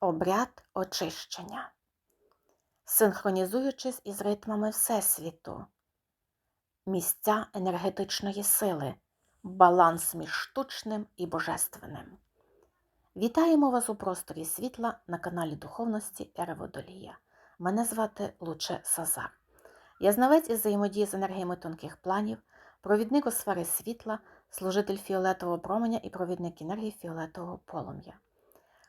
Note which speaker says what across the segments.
Speaker 1: Обряд очищення. Синхронізуючись із ритмами Всесвіту, місця енергетичної сили, баланс між штучним і божественним. Вітаємо вас у просторі світла на каналі Духовності Ера Водолія. Мене звати Луче Сазар. Я знавець із взаємодії з енергіями тонких планів, провідник у сфери світла, служитель фіолетового променя і провідник енергії фіолетового полум'я.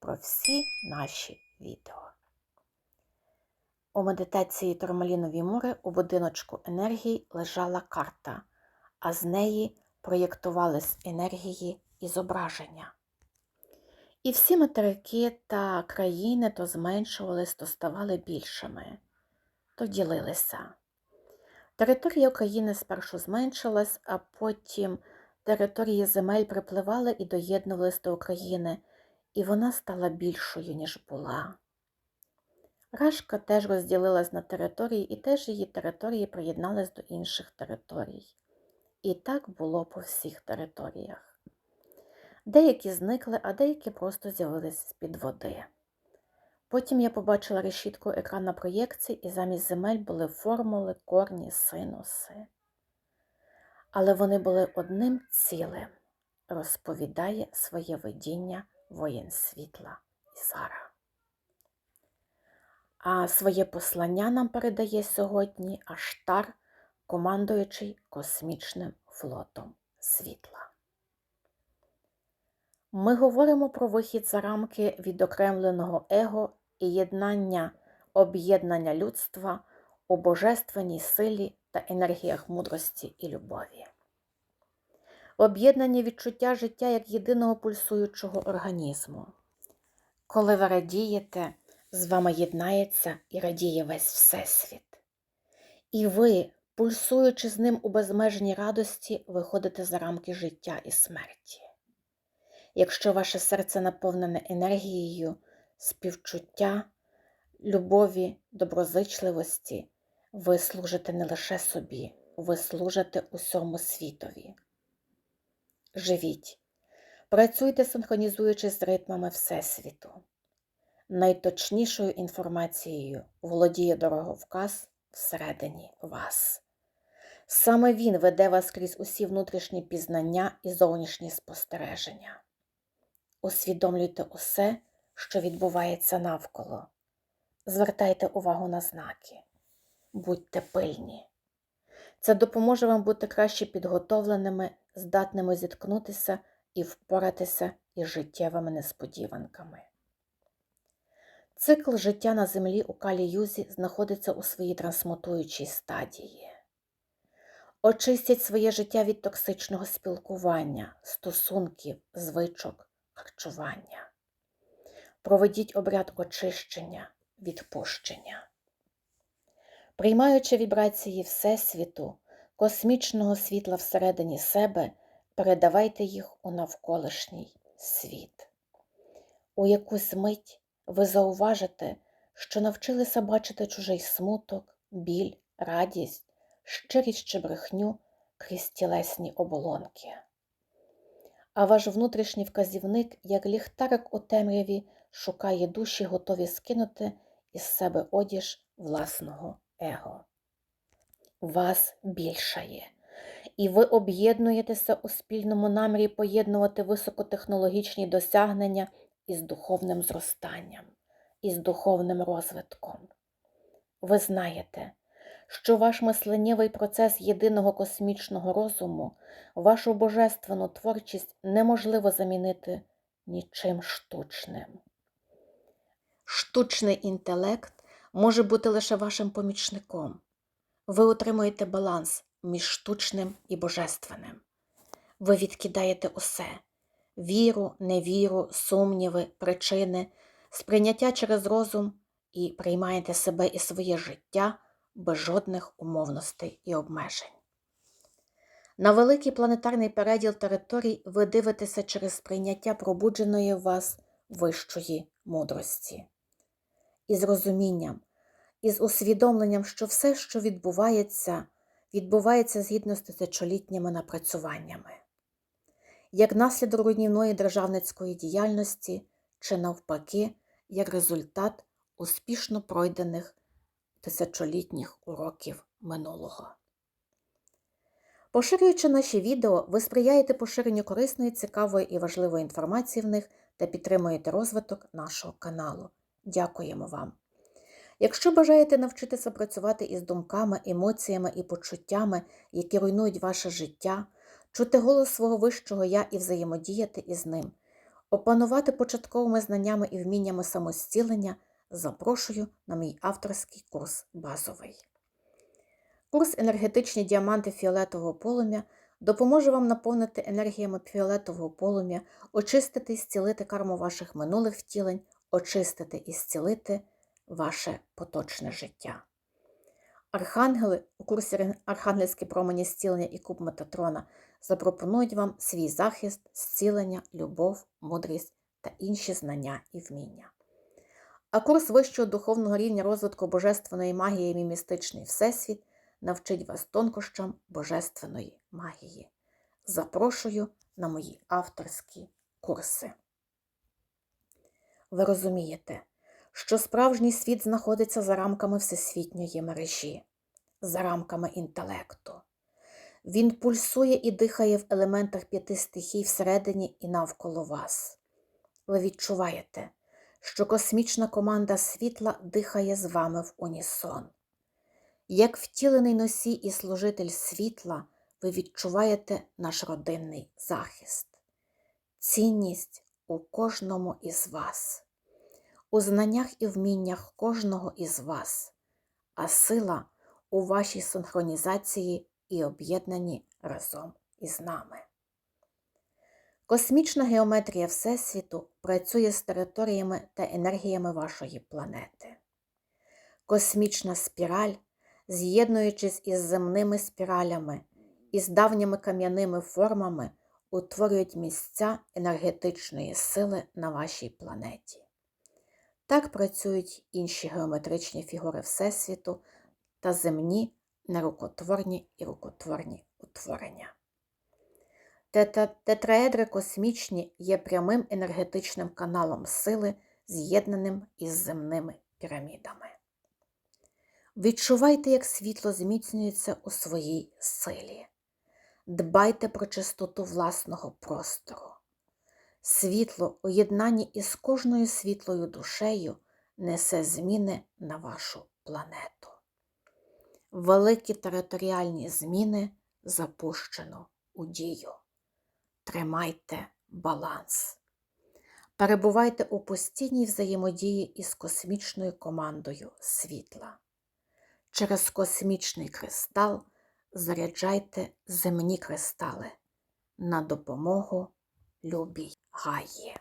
Speaker 1: про всі наші відео. У медитації Тормалінові мури у будиночку енергії лежала карта, а з неї проєктувались енергії і зображення. І всі материки та країни то зменшувались, то ставали більшими, то ділилися. Територія України спершу зменшилась, а потім території земель припливали і доєднувались до України, і вона стала більшою, ніж була. Рашка теж розділилась на території, і теж її території приєднались до інших територій. І так було по всіх територіях. Деякі зникли, а деякі просто з'явились з-під води. Потім я побачила решітку екрана проєкції, і замість земель були формули, корні, синуси. Але вони були одним цілим, розповідає своє видіння воїн світла Ізара. А своє послання нам передає сьогодні Аштар, командуючий космічним флотом світла. Ми говоримо про вихід за рамки відокремленого его і єднання, об'єднання людства у божественній силі та енергіях мудрості і любові. Об'єднання відчуття життя як єдиного пульсуючого організму. Коли ви радієте, з вами єднається і радіє весь Всесвіт. І ви, пульсуючи з ним у безмежній радості, виходите за рамки життя і смерті. Якщо ваше серце наповнене енергією, співчуття, любові, доброзичливості, ви служите не лише собі, ви служите усьому світові. Живіть, працюйте, синхронізуючись з ритмами Всесвіту. Найточнішою інформацією володіє дороговказ всередині вас. Саме він веде вас крізь усі внутрішні пізнання і зовнішні спостереження. Усвідомлюйте усе, що відбувається навколо. Звертайте увагу на знаки, будьте пильні. Це допоможе вам бути краще підготовленими, здатними зіткнутися і впоратися із життєвими несподіванками. Цикл життя на землі у Калі-Юзі знаходиться у своїй трансмутуючій стадії. Очистять своє життя від токсичного спілкування, стосунків, звичок, харчування. Проведіть обряд очищення, відпущення. Приймаючи вібрації Всесвіту, космічного світла всередині себе, передавайте їх у навколишній світ. У якусь мить ви зауважите, що навчилися бачити чужий смуток, біль, радість, щирість чи брехню крізь тілесні оболонки. А ваш внутрішній вказівник, як ліхтарик у темряві, шукає душі, готові скинути із себе одіж власного его. Вас більшає, і ви об'єднуєтеся у спільному намірі поєднувати високотехнологічні досягнення із духовним зростанням, із духовним розвитком. Ви знаєте, що ваш мисленнєвий процес єдиного космічного розуму, вашу божественну творчість неможливо замінити нічим штучним. Штучний інтелект може бути лише вашим помічником. Ви утримуєте баланс між штучним і божественним. Ви відкидаєте усе віру, невіру, сумніви, причини, сприйняття через розум і приймаєте себе і своє життя без жодних умовностей і обмежень. На великий планетарний переділ територій ви дивитеся через сприйняття пробудженої вас вищої мудрості. Із розумінням, із усвідомленням, що все, що відбувається, відбувається згідно з тисячолітніми напрацюваннями, як наслідок руйнівної державницької діяльності чи навпаки, як результат успішно пройдених тисячолітніх уроків минулого. Поширюючи наші відео, ви сприяєте поширенню корисної, цікавої і важливої інформації в них та підтримуєте розвиток нашого каналу. Дякуємо вам! Якщо бажаєте навчитися працювати із думками, емоціями і почуттями, які руйнують ваше життя, чути голос свого вищого я і взаємодіяти із ним, опанувати початковими знаннями і вміннями самостілення, запрошую на мій авторський курс базовий. Курс енергетичні діаманти фіолетового полум'я допоможе вам наповнити енергіями фіолетового полум'я, очистити і зцілити карму ваших минулих втілень, очистити і зцілити ваше поточне життя. Архангели у курсі Архангельські промені зцілення і куб Метатрона запропонують вам свій захист, зцілення, любов, мудрість та інші знання і вміння. А курс вищого духовного рівня розвитку божественної магії і містичний всесвіт навчить вас тонкощам божественної магії. Запрошую на мої авторські курси. Ви розумієте, що справжній світ знаходиться за рамками всесвітньої мережі, за рамками інтелекту. Він пульсує і дихає в елементах п'яти стихій всередині і навколо вас. Ви відчуваєте, що космічна команда світла дихає з вами в унісон. Як втілений носій і служитель світла, ви відчуваєте наш родинний захист, цінність у кожному із вас, у знаннях і вміннях кожного із вас, а сила у вашій синхронізації і об'єднанні разом із нами. Космічна геометрія Всесвіту працює з територіями та енергіями вашої планети. Космічна спіраль з'єднуючись із земними спіралями і з давніми кам'яними формами, утворюють місця енергетичної сили на вашій планеті. Так працюють інші геометричні фігури Всесвіту та земні нерукотворні і рукотворні утворення. Тетраедри космічні є прямим енергетичним каналом сили, з'єднаним із земними пірамідами. Відчувайте, як світло зміцнюється у своїй силі. Дбайте про чистоту власного простору. Світло у єднанні із кожною світлою душею несе зміни на вашу планету. Великі територіальні зміни запущено у дію. Тримайте баланс. Перебувайте у постійній взаємодії із космічною командою світла. Через космічний кристал заряджайте земні кристали на допомогу любій Гаї.